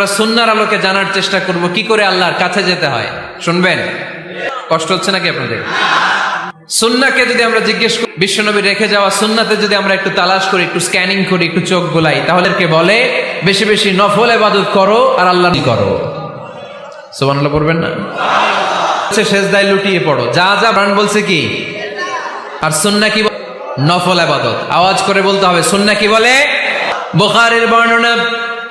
আমরা সুন্নার আলোকে জানার চেষ্টা করব, কি করে আল্লাহর কাছে যেতে হয়? শুনবেন? কষ্ট হচ্ছে নাকি আপনাদের? সুন্নাকে যদি আমরা জিজ্ঞেস করি, বিশ্বনবী রেখে যাওয়া সুন্নাতে যদি আমরা একটু তালাশ করি, একটু স্ক্যানিং করি, একটু চোখ গোলাই তাহলে কে বলে? বেশি বেশি নফল এবাদত করো আর আল্লাহ করো। সুবহানাল্লাহ পড়বেন না? হচ্ছে শেষদায় লুটিয়ে পড়ো। যা যা প্রাণ বলছে কি? আর সুন্না কি? নফল আবাদত আওয়াজ করে বলতে হবে, সুন্না কি বলে? বুখারীর বর্ণনা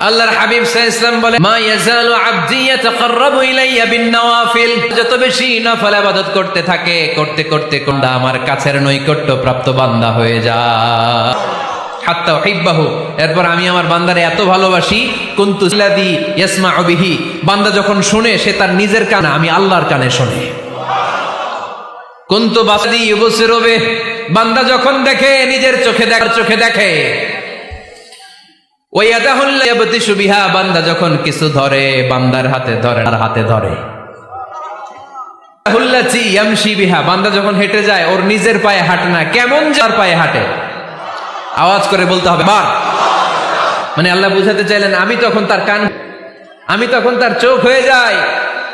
আল্লাহর হাবিব ওয়াসাল্লাম বলে, মা ইয়াজালু আবদি ইয়াতাকাররাবু ইলাইয়া বিন নওয়াফিল যত বেশি নফল ইবাদত করতে থাকে, করতে করতে কোনটা আমার কাছের নৈকট্য প্রাপ্ত বান্দা হয়ে যায়। হাত্তা উহিব্বাহু, এরপর আমি আমার বান্দারে এত ভালোবাসি, কুনতু ইল্লাযী ইয়াসমাউ বিহি, বান্দা যখন শুনে সে তার নিজের কানে, আমি আল্লাহর কানে শুনে। কুন্তু বাসাদি ইউবসিরবে বান্দা যখন দেখে, নিজের চোখে দেখার চোখে দেখে বান্দা যখন কিছু ধরে, বান্দার হাতে ধরে আর হাতে ধরে। বান্দা যখন হেঁটে যায়, ওর নিজের পায়ে হাঁটে না, কেমন যার পায়ে হাঁটে। আওয়াজ করে বলতে হবে বার মানে আল্লাহ বুঝাতে চাইলেন, আমি তখন তার কান, আমি তখন তার চোখ হয়ে যাই,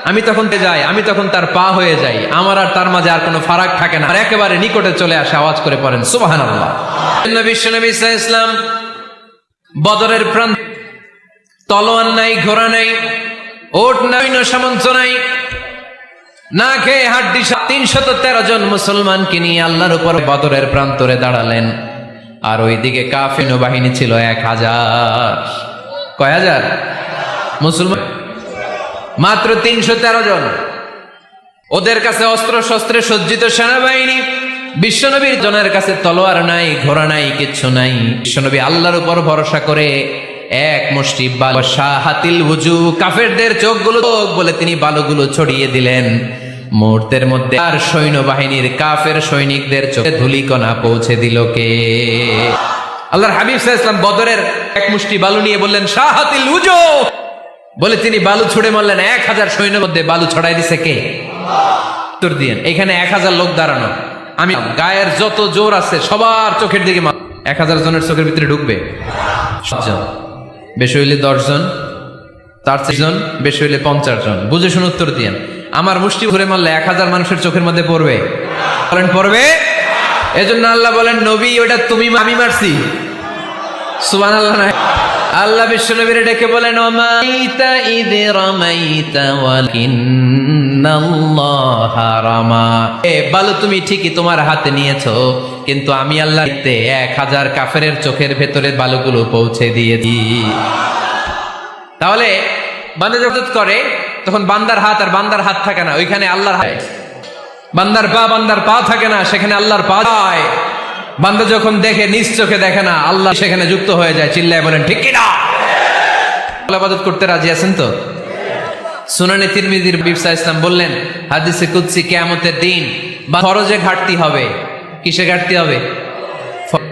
আমি তখন যাই, আমি তখন তার পা হয়ে যাই। আমার আর তার মাঝে আর কোনো ফারাক থাকে না। আর একেবারে নিকটে চলে আসে, আওয়াজ করে পড়েন সুবাহান আল্লাহ ইসলাম বদরের প্রান্ত। তলোয়ার নাই, ঘোড়া নাই, ওট নাই সামন্ত নাই। না খেয়ে হাড্ডি তিনশত তেরো জন মুসলমানকে নিয়ে আল্লাহর উপর বদরের প্রান্তরে দাঁড়ালেন। আর ওইদিকে কাফিন বাহিনী ছিল এক হাজার। কয় হাজার? মুসলমান মাত্র তিনশো তেরো জন। ওদের কাছে অস্ত্র শস্ত্রে সজ্জিত সেনাবাহিনী বিশ্বনবীর জনের কাছে তলোয়ার নাই, ঘোড়া নাই, কিচ্ছু নাই। বিশ্বনবী আল্লাহর উপর ভরসা করে এক মুষ্টি হাতিল উজু কাফেরদের চোখগুলো চোখ বলে তিনি বালুগুলো ছড়িয়ে দিলেন। মুহূর্তের মধ্যে আর সৈন্যবাহিনীর কাফের সৈনিকদের চোখে ধুলিকণা পৌঁছে দিল কে? আল্লাহর হাবিব ওয়াসাল্লাম বদরের এক মুষ্টি বালু নিয়ে বললেন, শাহাতিল উজু বলে তিনি বালু ছুড়ে মারলেন, এক হাজার সৈন্য মধ্যে বালু ছড়াই দিছে কে? উত্তর দিয়েন, এখানে এক হাজার লোক দাঁড়ানো। আমি গায়ের যত জোর আছে সবার চোখের দিকে এক হাজার জনের চোখের ভিতরে ঢুকবে। সাতজন। বেশি হইলে দশজন। তার জন, বেশি হইলে পঞ্চাশ জন। বুঝে শুনে উত্তর দিয়েন। আমার মুষ্টি ঘুরে মারলে এক হাজার মানুষের চোখের মধ্যে পড়বে। বলেন, পড়বে? এজন্য আল্লাহ বলেন, নবী ওটা তুমি আমি মারছি। সুবান আল্লাহ নাই আল্লাহ বিশ্বনবীরে ডেকে বলেন ওমাইতা ইদে রামাইতা এ বালু, তুমি ঠিকই তোমার হাতে নিয়েছো, কিন্তু আমি আল্লাহ এক হাজার কাফেরের চোখের ভেতরে বালুগুলো পৌঁছে দিয়ে দিই তাহলে, বান্দা করে, তখন বান্দার হাত আর বান্দার হাত থাকে না, ওইখানে আল্লাহর হাত। বান্দার পা বান্দার পা থাকে না, সেখানে আল্লাহর পা যায়। বান্দা যখন দেখে, নিজ চোখে দেখে না, আল্লাহ সেখানে যুক্ত হয়ে যায়, চিল্লায় বলেন, ঠিক কিনা আবাদত করতে রাজি আছেন তো? সুনানি তিরমিজির বিবসা ইসলাম বললেন, হাদিসে কুদসি কেয়ামতের দিন বা ফরজে ঘাটতি হবে। কিসে ঘাটতি হবে?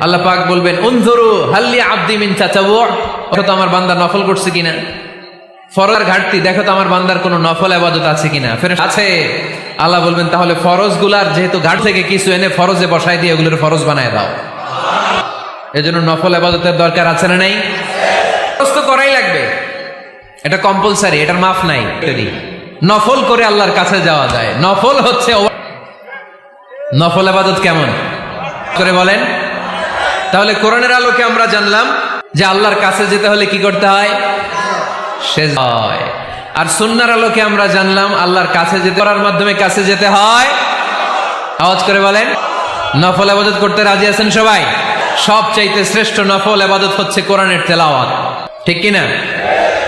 আল্লাহ পাক বলবেন, উনজুরু হাল্লি আব্দি মিন চাচাবু তো আমার বান্দা নফল করছে কিনা। ফরজ ঘাটতি, দেখো তো আমার বান্দার কোনো নফল আবাদত আছে কিনা। ফের আছে। আল্লাহ বলবেন, তাহলে ফরজগুলার যেহেতু ঘাট থেকে কিছু এনে ফরজে বসাই দিয়ে ওগুলোর ফরজ বানায় দাও। এজন্য নফল আবাদতের দরকার আছে না নাই ফরজ তো করাই লাগবে এটা কম্পালসারি এটার মাফ নাই নফল করে আল্লাহর কাছে যাওয়া যায়। নফল হচ্ছে নফল আবাদত কেমন? করে বলেন। তাহলে কোরআনের আলোকে আমরা জানলাম যে আল্লাহর কাছে যেতে হলে কি করতে হয়? সে হয় আর সুন্নার আলোকে আমরা জানলাম আল্লাহর কাছে যেতে করার মাধ্যমে কাছে যেতে হয়। আওয়াজ করে বলেন। নফল আবাদত করতে রাজি আছেন সবাই? সব চাইতে শ্রেষ্ঠ নফল আবাদত হচ্ছে কোরআনের তেলাওয়াত। ঠিক কিনা?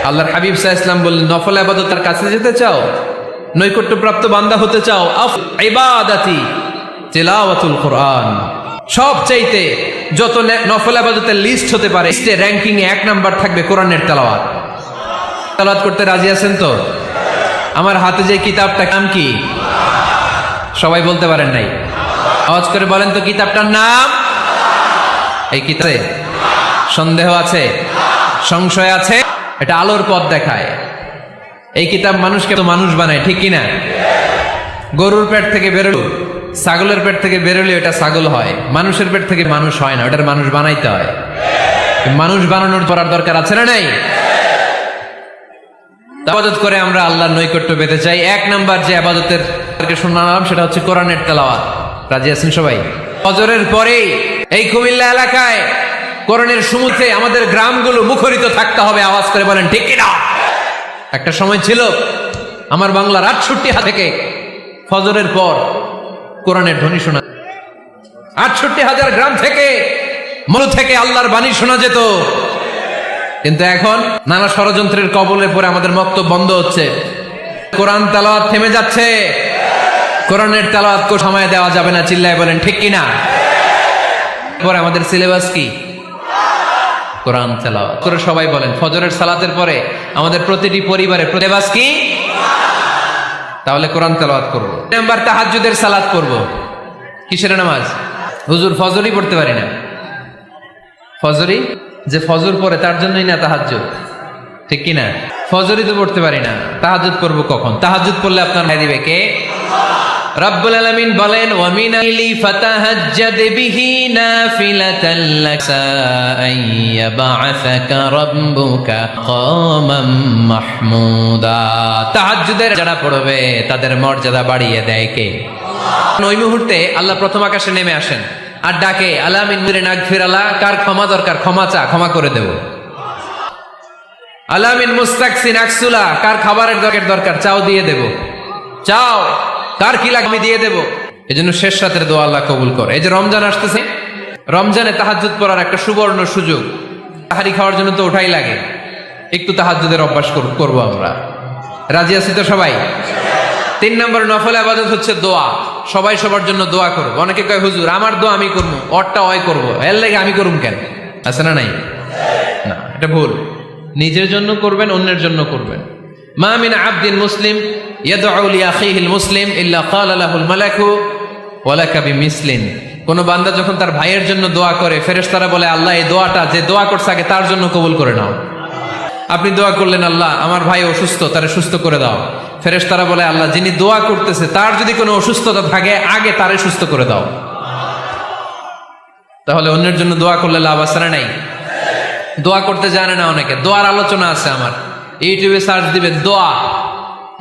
আল্লাহর হাবিব সাহা ইসলাম বললেন, নফল আবাদত তার কাছে যেতে চাও, নৈকট্যপ্রাপ্ত বান্দা হতে চাও, আফ ইবাদাতি তেলাওয়াতুল কোরআন। সব চাইতে যত নফল আবাদতের লিস্ট হতে পারে র্যাঙ্কিং এক নাম্বার থাকবে কোরআনের তেলাওয়াত। তেলাওয়াত করতে রাজি আছেন তো? আমার হাতে যে কিতাবটা, নাম কি? সবাই বলতে পারেন নাই। আওয়াজ করে বলেন তো কিতাবটার নাম। এই কিতাবে সন্দেহ আছে? সংশয় আছে? এটা আলোর পথ দেখায়। এই কিতাব মানুষকে তো মানুষ বানায়, ঠিক কিনা? গরুর পেট থেকে বেরোলো, ছাগলের পেট থেকে বেরোলে এটা ছাগল হয়। মানুষের পেট থেকে মানুষ হয় না, ওটার মানুষ বানাইতে হয়। মানুষ বানানোর পড়ার দরকার আছে না নাই? আবাদত করে আমরা আল্লাহর নৈকট্য পেতে চাই। এক নাম্বার যে আবাদতের শোনালাম, সেটা হচ্ছে কোরআনের তেলাওয়াত। রাজি আছেন সবাই? ফজরের পরেই এই কুমিল্লা এলাকায় কোরআনের সমুদ্রে আমাদের গ্রামগুলো মুখরিত থাকতে হবে, আওয়াজ করে বলেন, ঠিক কিনা? একটা সময় ছিল, আমার বাংলার আটষট্টি থেকে ফজরের পর কোরআনের ধ্বনি শোনা আটষট্টি হাজার গ্রাম থেকে মরু থেকে আল্লাহর বাণী শোনা যেত। কিন্তু এখন নানা ষড়যন্ত্রের কবলে পরে আমাদের মক্তব্য বন্ধ হচ্ছে। কোরআন তালাওয়াত থেমে যাচ্ছে। কোরআনের তালাওয়াত কো সময় দেওয়া যাবে না, চিল্লায় বলেন, ঠিক কিনা? পরে আমাদের সিলেবাস কি? কোরআন তেলাওয়াত করে সবাই বলেন, ফজরের সালাতের পরে আমাদের প্রতিটি পরিবারে সিলেবাস কি? তাহলে কোরআন তেলাওয়াত করব। নাম্বার তাহাজ্জুদের সালাত করব কিসের নামাজ? হুজুর ফজরই পড়তে পারি না। ফজরই? যে ফজর পড়ে তার জন্যই না তাহাজ্জুদ। ঠিক কি না ফজরই তো পড়তে পারি না। তাহাজ্জুদ করব কখন? তাহাজ্জুদ পড়লে আপনার ভাই দিবে কে? রব্বুল আলামিন বলেন ওয়া মিন আইলি ফাতাহাজ্জাদ বিহি নাফিলাতাল লাকা আইয়াবা'আসাকা রাব্বুকা কামাম মাহমুদা। তাহাজ্জুদের যারা পড়বে, তাদের মর্যাদা বাড়িয়ে দেয় কে? ওই মুহূর্তে আল্লাহ প্রথম আকাশে নেমে আসেন আর ডাকে, আল্লাহ মিনমিরে নাক ফিরালা কার ক্ষমা দরকার, ক্ষমা চা, ক্ষমা করে দেব। আলামিন মুস্তাকসিন আকসুলা, কার খাবারের দরকার দরকার, চাও দিয়ে দেব। চাও। কার কি লাগবে দিয়ে দেব? এই জন্য শেষ রাতের দোয়া আল্লাহ কবুল করে। এই যে রমজান আসতেছে, রমজানে তাহাজ্জুদ পড়ার একটা সুবর্ণ সুযোগ। তাহারি খাওয়ার জন্য তো ওঠাই লাগে। একটু তাহাজ্জুদের অভ্যাস কর- করব আমরা। রাজি আছি তো সবাই? তিন নম্বর নফল আবাদত হচ্ছে দোয়া। সবাই সবার জন্য দোয়া করব। অনেকে কয়, হুজুর, আমার দোয়া আমি করব, অরটা অয় করব? এর লেগে আমি করুম কেন? আছে না নাই? না, এটা ভুল। নিজের জন্য করবেন, অন্যের জন্য করবেন। মা মিন আবদিন মুসলিম ইয়াদউ লি মুসলিম ইল্লা বান্দা যখন তার ভাইয়ের জন্য দোয়া করে, ফেরেশতারা বলে, আল্লাহ, এই দোয়াটা যে দোয়া করছে আগে তার জন্য কবুল করে নাও। আপনি দোয়া করলেন, আল্লাহ, আমার ভাই অসুস্থ, তারে সুস্থ করে দাও। ফেরেশতারা বলে, আল্লাহ, যিনি দোয়া করতেছে, তার যদি কোনো অসুস্থতা থাকে, আগে তারে সুস্থ করে দাও। তাহলে অন্যের জন্য দোয়া করলে লাভ আছে না নাই? দোয়া করতে জানে না অনেকে। দোয়ার আলোচনা আছে আমার। ইউটিউবে সার্চ দিবেন, দোয়া।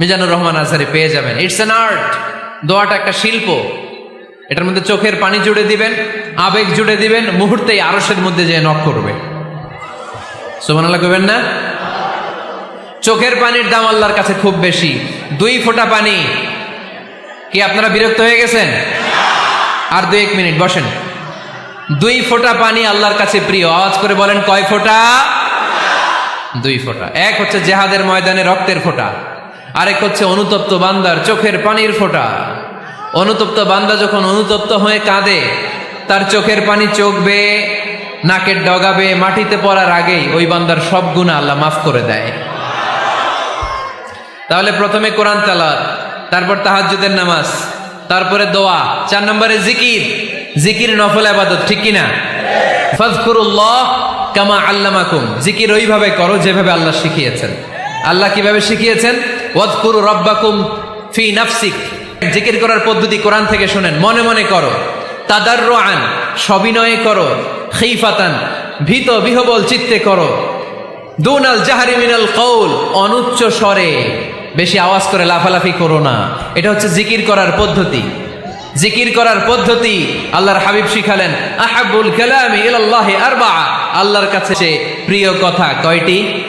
মিজানুর রহমান আজহারি পেয়ে যাবেন। ইটস অ্যান আর্ট দোয়াটা একটা শিল্প। এটার মধ্যে চোখের পানি জুড়ে দিবেন, আবেগ জুড়ে দিবেন, মুহূর্তেই আরসের মধ্যে যে নখ করবে। সুবহানাল্লাহ কইবেন না? চোখের পানির দাম আল্লাহর কাছে খুব বেশি। দুই ফোঁটা পানি। কি আপনারা বিরক্ত হয়ে গেছেন? আর দুই এক মিনিট, বসেন। দুই ফোঁটা পানি আল্লাহর কাছে প্রিয়। আওয়াজ করে বলেন, কয় ফোঁটা? দুই ফোঁটা। এক হচ্ছে জেহাদের ময়দানে রক্তের ফোঁটা। আরেক হচ্ছে অনুতপ্ত বান্দার চোখের পানির ফোঁটা। অনুতপ্ত বান্দা যখন অনুতপ্ত হয়ে কাঁদে, তার চোখের পানি চোখ বেয়ে নাকের ডগাবে, মাটিতে পড়ার আগেই ওই বান্দার সব গুণা আল্লাহ মাফ করে দেয়। তাহলে প্রথমে কোরআন তালাত তারপর তাহাজ্জুদের নামাজ, তারপরে দোয়া, চার নম্বরে জিকির। জিকির নফল আবাদত, ঠিক কিনা? ফাজকুরুল্লাহ কামা আল্লামাকুম। জিকির ওইভাবে করো যেভাবে আল্লাহ শিখিয়েছেন। আল্লাহ কীভাবে শিখিয়েছেন? ওয়াজকুরু রব্বাকুম ফি নাফসিক। জিকির করার পদ্ধতি কোরআন থেকে শোনেন। মনে মনে করো। তাদার আন সবিনয়ে করো। খিফাতান, ভীত বিহবল চিত্তে করো। দুনাল জাহারি মিনাল কৌল অনুচ্চ স্বরে। বেশি আওয়াজ করে লাফালাফি করো না। এটা হচ্ছে জিকির করার পদ্ধতি। জিকির করার পদ্ধতি আল্লাহর হাবিব শিখালেন, আহাবুল কালামি ইলাল্লাহি আরবা আল্লাহর কাছে প্রিয় কথা কয়টি?